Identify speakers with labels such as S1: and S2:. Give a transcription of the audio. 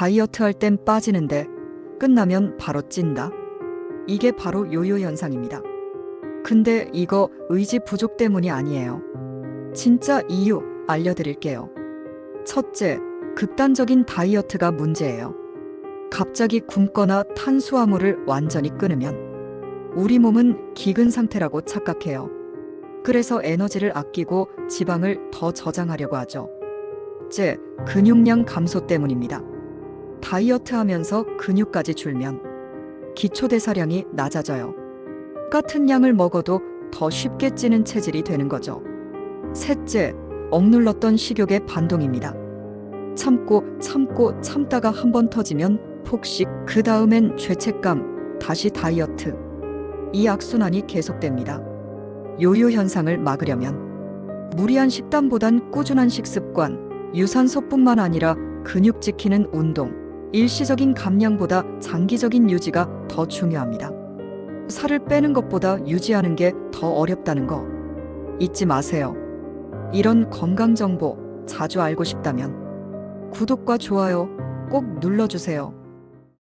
S1: 다이어트 할 땐 빠지는데 끝나면 바로 찐다. 이게 바로 요요 현상입니다. 근데 이거 의지 부족 때문이 아니에요. 진짜 이유 알려드릴게요. 첫째, 극단적인 다이어트가 문제예요. 갑자기 굶거나 탄수화물을 완전히 끊으면 우리 몸은 기근 상태라고 착각해요. 그래서 에너지를 아끼고 지방을 더 저장하려고 하죠. 둘째, 근육량 감소 때문입니다. 다이어트 하면서 근육까지 줄면 기초대사량이 낮아져요. 똑같은 양을 먹어도 더 쉽게 찌는 체질이 되는 거죠. 셋째, 억눌렀던 식욕의 반동입니다. 참고 참고 참다가 한 번 터지면 폭식, 그 다음엔 죄책감, 다시 다이어트. 이 악순환이 계속됩니다. 요요 현상을 막으려면 무리한 식단보단 꾸준한 식습관, 유산소뿐만 아니라 근육 지키는 운동, 일시적인 감량보다 장기적인 유지가 더 중요합니다. 살을 빼는 것보다 유지하는 게 더 어렵다는 거 잊지 마세요. 이런 건강 정보 자주 알고 싶다면 구독과 좋아요 꼭 눌러주세요.